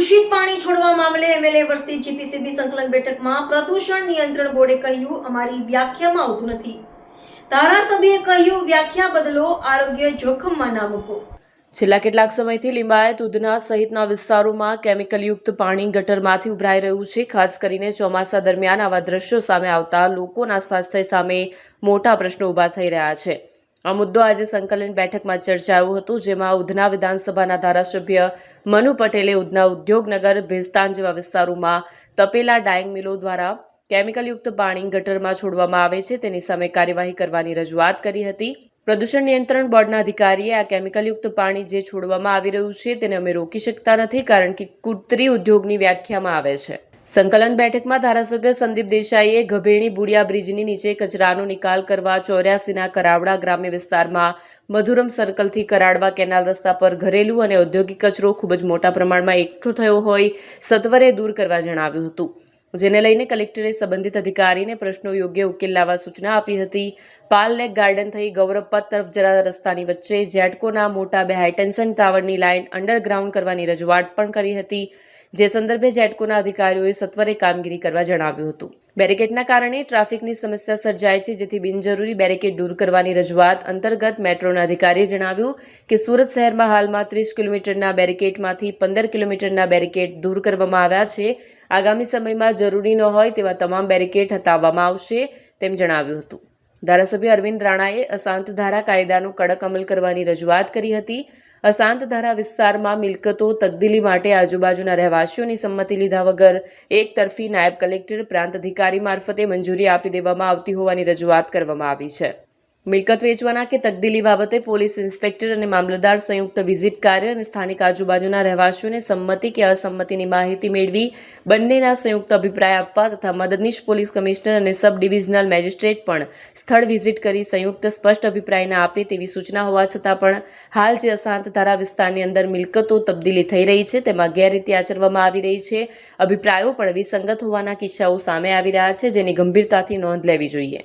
દૂષિત પાણી છોડવા મામલે એમએલએ વર્ષથી જીપીસીબી સંકલન બેઠકમાં પ્રદૂષણ નિયંત્રણ બોર્ડે કહ્યું, અમારી વ્યાખ્યામાં આવતું નથી. ધારાસભ્યએ કહ્યું, વ્યાખ્યા બદલો, આરોગ્ય જોખમમાં ના મૂકો. છેલ્લા કેટલાક સમયથી લિંબાયત, ઉધના સહિતના વિસ્તારોમાં કેમિકલયુક્ત પાણી ગટરમાંથી ઉભરાઈ રહ્યું છે. ખાસ કરીને ચોમાસા દરમિયાન આવા દ્રશ્યો સામે આવતા લોકોના સ્વાસ્થ્ય સામે મોટા પ્રશ્નો ઊભા થઈ રહ્યા છે. આ મુદ્દો આજે સંકલન બેઠકમાં ચર્ચાયું હતું, જેમાં ઉધના વિધાનસભાના ધારાસભ્ય મનુ પટેલે ઉધના ઉદ્યોગનગર, ભેસ્તાન જેવા વિસ્તારોમાં તપેલા ડાયંગ મિલો દ્વારા કેમિકલયુક્ત પાણી ગટરમાં છોડવામાં આવે છે. તેની સામે કાર્યવાહી કરવાની રજૂઆત કરી હતી. પ્રદૂષણ નિયંત્રણ બોર્ડના અધિકારીએ આ કેમિકલયુક્ત પાણી જે છોડવામાં આવી રહ્યું છે, તેને અમે રોકી શકતા નથી, કારણ કે કુટરી ઉદ્યોગની વ્યાખ્યામાં આવે છે. સંકલન બેઠકમાં ધારાસભ્ય સંદીપ દેસાઈએ ગભેણી બુડિયા બ્રિજની નીચે કચરાનો નિકાલ કરવા ચોર્યાસીના કરાવડા ગ્રામ્ય વિસ્તારમાં મધુરમ સર્કલથી કરાડવા કેનાલ રસ્તા પર ઘરેલું અને ઔદ્યોગિક કચરો ખૂબ જ મોટા પ્રમાણમાં એકઠો થયો હોય સત્વરે દૂર કરવા જણાવ્યું હતું. જેને લઈને કલેક્ટરે સંબંધિત અધિકારીને પ્રશ્નો યોગ્ય ઉકેલ લાવવા સૂચના આપી હતી. પાલ લેક ગાર્ડન થઈ ગૌરવપથ તરફ જરા રસ્તાની વચ્ચે જેટકોના મોટા બે હાઈટેન્શન ટાવરની લાઇન અંડરગ્રાઉન્ડ કરવાની રજૂઆત પણ કરી હતી. જે સંદર્ભે જેટકોના અધિકારીઓએ સત્વરે કામગીરી કરવા જણાવ્યું હતું. બેરિકેડના કારણે ટ્રાફિકની સમસ્યા સર્જાય છે, જેથી બિનજરૂરી બેરિકેડ દૂર કરવાની રજૂઆત અંતર્ગત મેટ્રોના અધિકારીએ જણાવ્યું કે સુરત શહેરમાં હાલમાં ત્રીસ કિલોમીટરના બેરિકેડમાંથી પંદર કિલોમીટરના બેરિકેડ દૂર કરવામાં આવ્યા છે. આગામી સમયમાં જરૂરી ન હોય તેવા તમામ બેરિકેડ હટાવવામાં આવશે, તેમ જણાવ્યું હતું. ધારાસભ્ય અરવિંદ રાણાએ અશાંત ધારા કાયદાનો કડક અમલ કરવાની રજૂઆત કરી હતી. અશાંત ધારા વિસ્તારમાં મિલકતો તબદીલી માટે આજુબાજુના રહેવાસીઓની સંમતિ લીધા વગર એક તરફી નાયબ કલેક્ટર પ્રાંત અધિકારી મારફતે મંજૂરી આપી દેવામાં આવતી હોવાની રજૂઆત કરવામાં આવી છે. મિલકત વેચવાના કે તબદીલી બાબતે પોલીસ ઇન્સ્પેક્ટર અને મામલતદાર સંયુક્ત વિઝિટ કાર્ય અને સ્થાનિક આજુબાજુના રહેવાસીઓને સંમતિ કે અસંમતિની માહિતી મેળવી બંનેના સંયુક્ત અભિપ્રાય આપવા તથા મદદનીશ પોલીસ કમિશનર અને સબ ડિવિઝનલ મેજિસ્ટ્રેટ પણ સ્થળ વિઝિટ કરી સંયુક્ત સ્પષ્ટ અભિપ્રાય ના આપે તેવી સૂચના હોવા છતાં પણ હાલ જે અશાંત ધારા વિસ્તારની અંદર મિલકતો તબદીલી થઈ રહી છે તેમાં ગેરરીતિ આચરવામાં આવી રહી છે. અભિપ્રાયો પણ વિસંગત હોવાના કિસ્સાઓ સામે આવી રહ્યા છે જેની ગંભીરતાથી નોંધ લેવી જોઈએ.